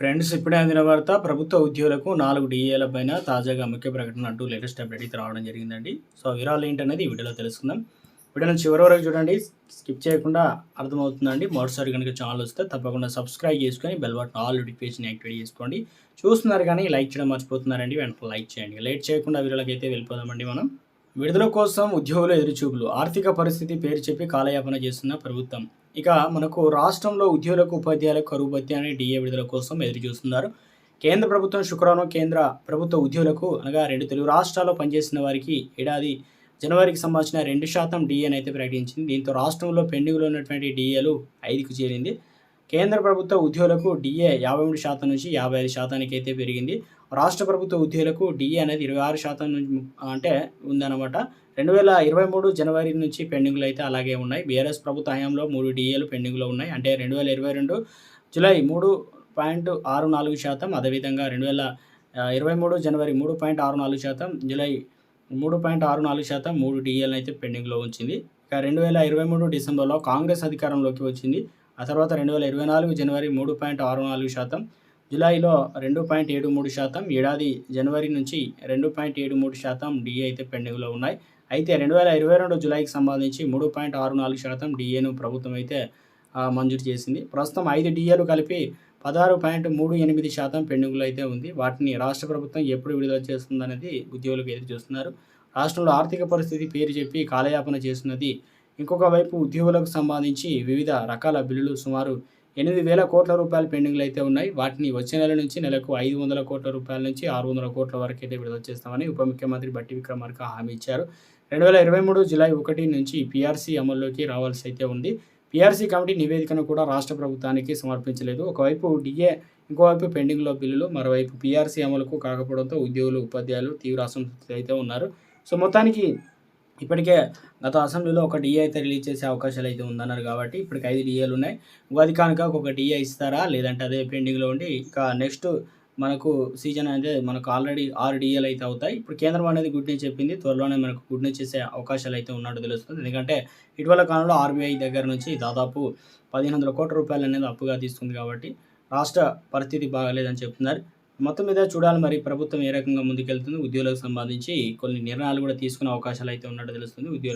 Friends ఇప్పుడే అందిన వార్త ప్రభుత్వ ఉద్యోగులకు నాలుగు డిఏల పైన తాజాగా ముఖ్య ప్రకటన అంటూ లేటెస్ట్ అప్డేట్ అయితే రావడం జరిగిందండి. సో వివరాలు ఏంటనేది వీడియోలో తెలుసుకుందాం. వీడియోని చివరి వరకు చూడండి. స్కిప్ చేయకుండా అర్థమవుతుందండి. మొదటిసారి కనుక ఛానల్ వస్తే తప్పకుండా సబ్స్క్రైబ్ చేసుకొని bell button all notification activate చేసుకోండి. చూస్తున్నారు కానీ లైక్ చేయడం మర్చిపోతున్నారండి. వెంటనే లైక్ చేయండి. లేట్ చేయకుండా వీడియోలకి అయితే వెళ్ళిపోదామండి మనం. విడుదల కోసం ఉద్యోగుల ఎదురుచూపులు. ఆర్థిక పరిస్థితి పేరు చెప్పి కాలయాపన చేస్తున్న ప్రభుత్వం. ఇక మనకు రాష్ట్రంలో ఉద్యోగులకు ఉపాధ్యాయులకు కరువు భత్య డిఏ విడుదల కోసం ఎదురు చూస్తున్నారు. కేంద్ర ప్రభుత్వం శుక్రవారం కేంద్ర ప్రభుత్వ ఉద్యోగులకు అనగా రెండు తెలుగు రాష్ట్రాల్లో పనిచేసిన వారికి ఏడాది జనవరికి సంబంధించిన రెండు శాతం డిఏని అయితే ప్రకటించింది. దీంతో రాష్ట్రంలో పెండింగ్లో ఉన్నటువంటి డిఏలు ఐదుకు చేరింది. కేంద్ర ప్రభుత్వ ఉద్యోగులకు డిఏ యాభై మూడు శాతం నుంచి యాభై ఐదు శాతానికి అయితే పెరిగింది. రాష్ట్ర ప్రభుత్వ ఉద్యోగులకు డిఏ అనేది ఇరవై ఆరు శాతం నుంచి అంటే ఉందన్నమాట. రెండు వేల ఇరవై మూడు జనవరి నుంచి పెండింగ్లు అయితే అలాగే ఉన్నాయి. బీఆర్ఎస్ ప్రభుత్వ హయాంలో మూడు డిఏలు పెండింగ్లో ఉన్నాయి. అంటే రెండు వేల ఇరవై రెండు జూలై మూడు పాయింట్ ఆరు నాలుగు శాతం అదేవిధంగా రెండు వేల ఇరవై మూడు జనవరి మూడు పాయింట్ ఆరు నాలుగు శాతం జూలై మూడు పాయింట్ ఆరు నాలుగు శాతం మూడు డిఏలను అయితే పెండింగ్లో ఉంచింది. ఇక రెండు వేల ఇరవై మూడు డిసెంబర్లో కాంగ్రెస్ అధికారంలోకి వచ్చింది. ఆ తర్వాత రెండు వేల ఇరవై నాలుగు జనవరి మూడు పాయింట్ ఆరు నాలుగు శాతం జూలైలో రెండు పాయింట్ ఏడు మూడు శాతం ఏడాది జనవరి నుంచి రెండు పాయింట్ ఏడు మూడు శాతం డిఏ అయితే పెండింగ్లో ఉన్నాయి. అయితే రెండు వేల ఇరవై రెండు జూలైకి సంబంధించి మూడు పాయింట్ ఆరు నాలుగు శాతం డిఏను ప్రభుత్వం అయితే మంజూరు చేసింది. ప్రస్తుతం ఐదు డిఏలు కలిపి పదహారు పాయింట్ మూడు ఎనిమిది శాతం పెండింగ్లో అయితే ఉంది. వాటిని రాష్ట్ర ప్రభుత్వం ఎప్పుడు విడుదల చేస్తుందనేది ఉద్యోగులకు ఎదురు చూస్తున్నారు. రాష్ట్రంలో ఆర్థిక పరిస్థితి పేరు చెప్పి కాలయాపన చేస్తున్నది ఇంకొక వైపు ఉద్యోగులకు సంబంధించి వివిధ రకాల బిల్లులు సుమారు ఎనిమిది వేల కోట్ల రూపాయల పెండింగ్లు అయితే ఉన్నాయి. వాటిని వచ్చే నెల నుంచి నెలకు ఐదు వందల కోట్ల రూపాయల నుంచి ఆరు వందల కోట్ల వరకు అయితే విడుదల చేస్తామని ఉప ముఖ్యమంత్రి బట్టి విక్రమార్క హామీ ఇచ్చారు. రెండు వేల ఇరవై మూడు జులై ఒకటి నుంచి పీఆర్సీ అమల్లోకి రావాల్సి అయితే ఉంది. పీఆర్సీ కమిటీ నివేదికను కూడా రాష్ట్ర ప్రభుత్వానికి సమర్పించలేదు. ఒకవైపు డిఏ ఇంకోవైపు పెండింగ్లో బిల్లులు మరోవైపు పీఆర్సీ అమలుకు కాకపోవడంతో ఉద్యోగులు ఉపాధ్యాయులు తీవ్ర అసంతృప్తి అయితే ఉన్నారు. సో మొత్తానికి ఇప్పటికే గత అసెంబ్లీలో ఒక డిఏ అయితే రిలీజ్ చేసే అవకాశాలు అయితే ఉందన్నారు కాబట్టి ఇప్పటికి ఐదు డిఏలు ఉన్నాయి. ఉగాది కానుక ఒక డిఏ ఇస్తారా? లేదంటే అదే పెండింగ్లో ఉండి ఇక నెక్స్ట్ మనకు సీజన్ అయితే మనకు ఆల్రెడీ ఆరు డిఏలు అయితే అవుతాయి. ఇప్పుడు కేంద్రం అనేది గుడ్ న్యూస్ చెప్పింది. త్వరలోనే మనకు గుడ్ న్యూస్ చేసే అవకాశాలు అయితే ఉన్నట్టు తెలుస్తుంది. ఎందుకంటే ఇటీవల కాలంలో ఆర్బీఐ దగ్గర నుంచి దాదాపు పదిహేను వందల కోట్ల రూపాయలు అనేది అప్పుగా తీసుకుంది కాబట్టి రాష్ట్ర పరిస్థితి బాగాలేదని చెప్తున్నారు. మొత్తం మీద చూడాలి మరి ప్రభుత్వం ఏ రకంగా ముందుకెళ్తుంది ఉద్యోగులకు సంబంధించి కొన్ని నిర్ణయాలు కూడా తీసుకునే అవకాశాలు అయితే ఉన్నట్టు తెలుస్తుంది. ఉద్యోగులు